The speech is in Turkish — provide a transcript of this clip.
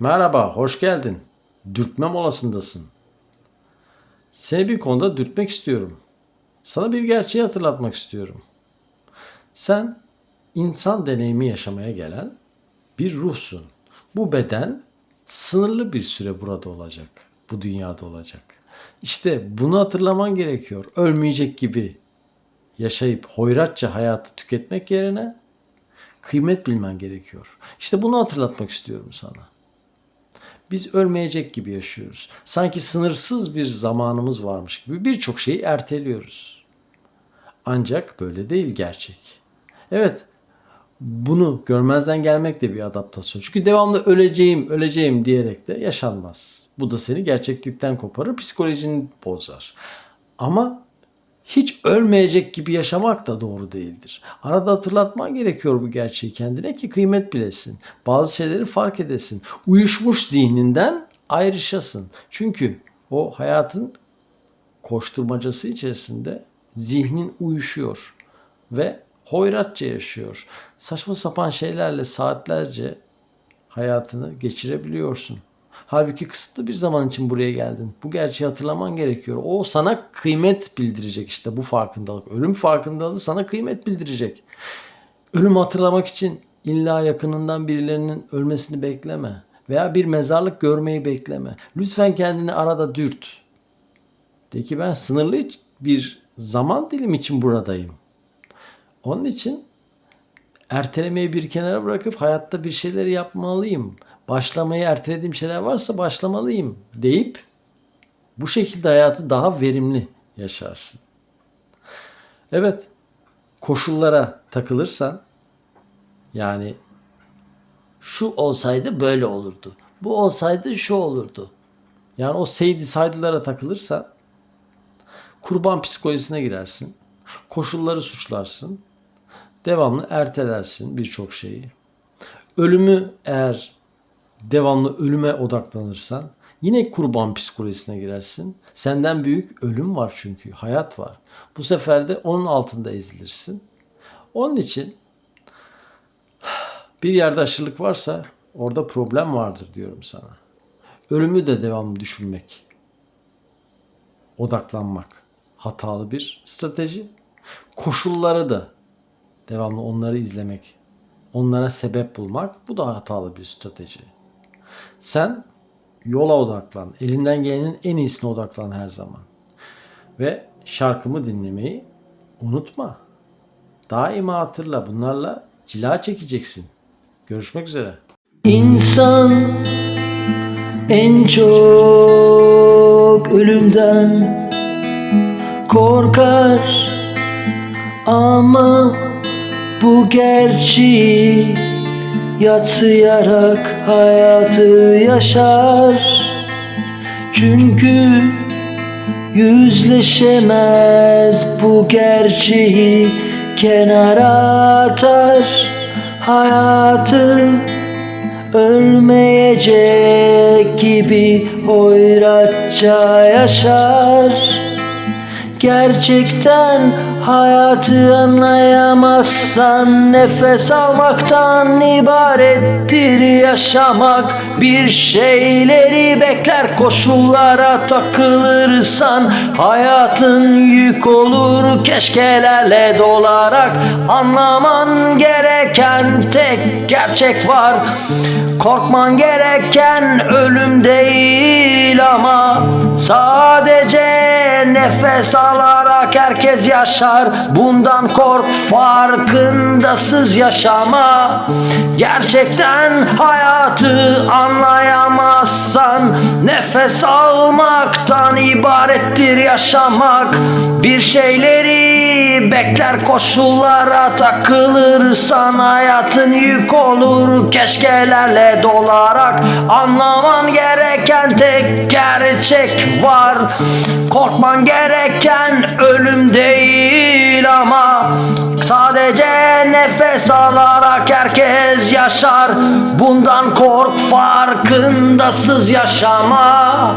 Merhaba, hoş geldin. Dürtme molasındasın. Seni bir konuda dürtmek istiyorum. Sana bir gerçeği hatırlatmak istiyorum. Sen insan deneyimi yaşamaya gelen bir ruhsun. Bu beden sınırlı bir süre burada olacak. Bu dünyada olacak. İşte bunu hatırlaman gerekiyor. Ölmeyecek gibi yaşayıp hoyratça hayatı tüketmek yerine kıymet bilmen gerekiyor. İşte bunu hatırlatmak istiyorum sana. Biz ölmeyecek gibi yaşıyoruz. Sanki sınırsız bir zamanımız varmış gibi birçok şeyi erteliyoruz. Ancak böyle değil gerçek. Evet, bunu görmezden gelmek de bir adaptasyon. Çünkü devamlı öleceğim, öleceğim diyerek de yaşanmaz. Bu da seni gerçeklikten koparır, psikolojini bozar. Ama hiç ölmeyecek gibi yaşamak da doğru değildir. Arada hatırlatman gerekiyor bu gerçeği kendine ki kıymet bilesin. Bazı şeyleri fark edesin. Uyuşmuş zihninden ayrışasın. Çünkü o hayatın koşturmacası içerisinde zihnin uyuşuyor ve hoyratça yaşıyor. Saçma sapan şeylerle saatlerce hayatını geçirebiliyorsun. Halbuki kısıtlı bir zaman için buraya geldin. Bu gerçeği hatırlaman gerekiyor. O sana kıymet bildirecek işte bu farkındalık. Ölüm farkındalığı sana kıymet bildirecek. Ölümü hatırlamak için illa yakınından birilerinin ölmesini bekleme. Veya bir mezarlık görmeyi bekleme. Lütfen kendini arada dürt. De ki ben sınırlı bir zaman dilim için buradayım. Onun için ertelemeyi bir kenara bırakıp hayatta bir şeyleri yapmalıyım. Başlamayı ertelediğim şeyler varsa başlamalıyım deyip bu şekilde hayatı daha verimli yaşarsın. Evet, koşullara takılırsan yani şu olsaydı böyle olurdu. Bu olsaydı şu olurdu. Yani o seydi saydılara takılırsan kurban psikolojisine girersin. Koşulları suçlarsın. Devamlı ertelersin birçok şeyi. Ölümü eğer devamlı ölüme odaklanırsan yine kurban psikolojisine girersin. Senden büyük ölüm var çünkü. Hayat var. Bu sefer de onun altında ezilirsin. Onun için bir yerde aşırılık varsa orada problem vardır diyorum sana. Ölümü de devamlı düşünmek. Odaklanmak. Hatalı bir strateji. Koşulları da devamlı onları izlemek. Onlara sebep bulmak. Bu da hatalı bir strateji. Sen yola odaklan. Elinden gelenin en iyisine odaklan her zaman. Ve şarkımı dinlemeyi unutma. Daima hatırla. Bunlarla cila çekeceksin. Görüşmek üzere. İnsan en çok ölümden korkar ama bu gerçeği yatsıyarak hayatı yaşar. Çünkü yüzleşemez bu gerçeği kenara atar. Hayatı ölmeyecek gibi hoyratça yaşar Gerçekten hayatı anlayamazsan Nefes almaktan ibarettir yaşamak. Bir şeyleri bekler koşullara takılırsan Hayatın yük olur keşkelerle dolarak. Anlaman gereken tek gerçek var. Korkman gereken ölüm değil ama Sadece nefes alarak herkes yaşar. Bundan kork farkındasız yaşama. Gerçekten hayatı anlayamazsan Nefes almaktan ibarettir yaşamak. Bir şeyleri bekler koşullara takılırsan Hayatın yük olur. Keşkelerle dolarak Anlaman gereken tek gerçek var. Korkman gereken ölüm değil ama Sadece nefes alarak herkes yaşar. Bundan kork farkındasız yaşama